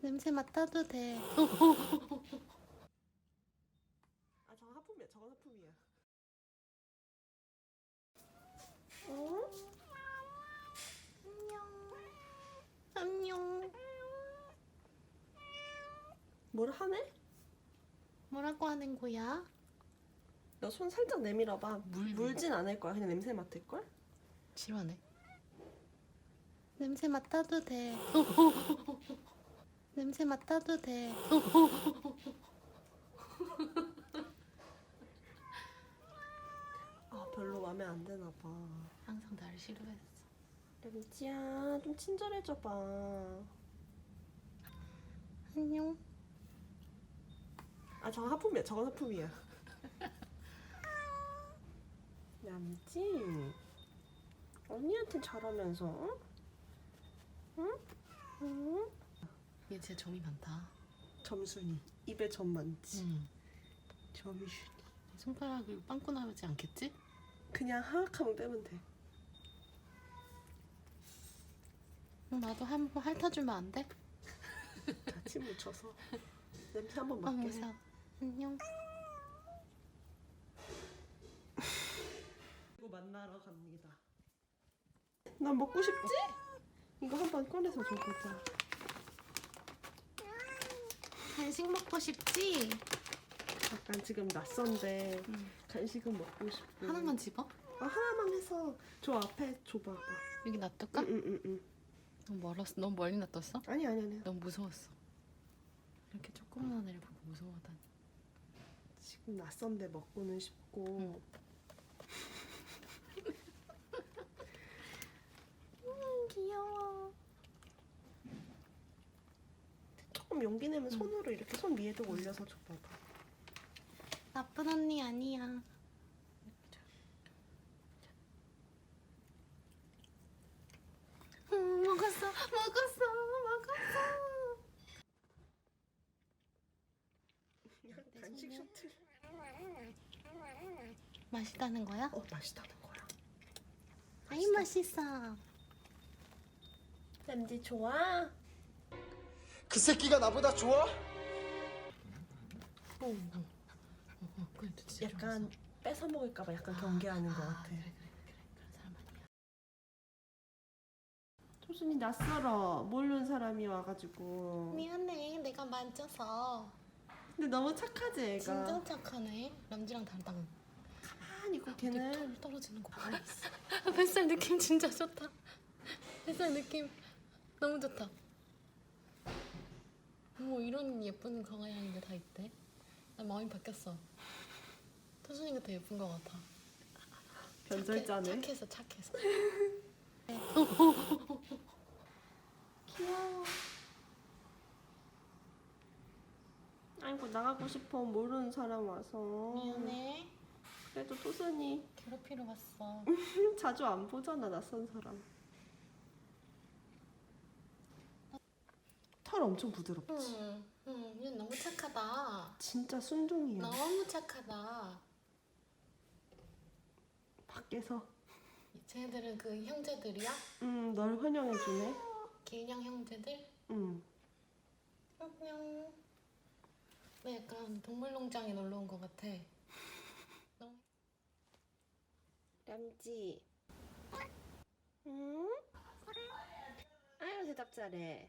냄새 맡아도 돼. 아 저건 하품이야. 저건 하품이야. 어? 안녕. 뭘 하네? 뭐라고 하는 거야? 너 손 살짝 내밀어봐. 물- 물진 않을 거야. 그냥 냄새 맡을 걸? 싫어하네. 냄새 맡아도 돼. 냄새 맡아도 돼. 아 별로 마음에 안 드나 봐. 항상 나를 싫어했어. 램지야 좀 친절해져 봐. 안녕. 아 저건 하품이야. 저건 하품이야. 얌지 언니한테 잘하면서 응? 응? 응? 얘 진짜 점이 많다. 점순이 입에 점 많지. 응. 점순이 손가락을 빵꾸 나지 않겠지? 그냥 하악하면 빼면 돼. 나도 한번 핥아주면 안 돼? 같이 묻혀서 냄새 한번 아, 맡게 해. 무서워. 안녕. 이거 만나러 갑니다. 난 먹고 싶지? 이거 한번 꺼내서 줘보자. 간식 먹고 싶지? 약간 지금 낯선데 응. 간식은 먹고 싶고. 하나만 집어? 아 하나만 해서 저 앞에 줘봐봐. 여기 놔둘까? 응응응. 너무 멀었어. 너무 멀리 놔뒀어? 아니 아니 아니. 너무 무서웠어. 이렇게 조그만 애를 보고 무서워하다니. 지금 낯선데 먹고는 싶고. 음, 귀여워. 조금 용기 내면 손으로 이렇게 손 위에도 올려서 줘봐봐. 나쁜 언니 아니야. 음, 먹었어, 먹었어, 먹었어. 간식 셔틀. 맛있다는 거야? 어 맛있다는 거야. 아이 맛있어. 램지 좋아? 그 새끼가 나보다 좋아? 약간 뺏어 먹을까봐 약간 경계하는 것 같아. 그래, 그래, 그래, 그런 사람 아니야. 초순이 낯설어. 모르는 사람이 와가지고. 미안해, 내가 만져서. 근데 너무 착하지 애가. 진짜 착하네. 람지랑 다르다. 아니 이거 걔는 털 떨어지는 거 봐. 뱃살 느낌 진짜 좋다. 뱃살 느낌 너무 좋다. 뭐 이런 예쁜 강아지가 다 있대. 나 마음이 바뀌었어. 토순이가 더 예쁜 것 같아. 변절자네. 착해, 착해서 착해서. 귀여워. 아이고 나가고 싶어 모르는 사람 와서. 미안해. 그래도 토순이 괴롭히러 왔어. 자주 안 보잖아 낯선 사람. 털 엄청 부드럽지. 응, 응, 얘 너무 착하다. 진짜 순둥이야. 너무 착하다. 밖에서 쟤네들은 그 형제들이야? 음, 널 환영해주네. 길냥 형제들? 음. 안녕. 나 약간 동물농장에 놀러 온 것 같아. 람지. 응? 아유 대답 잘해.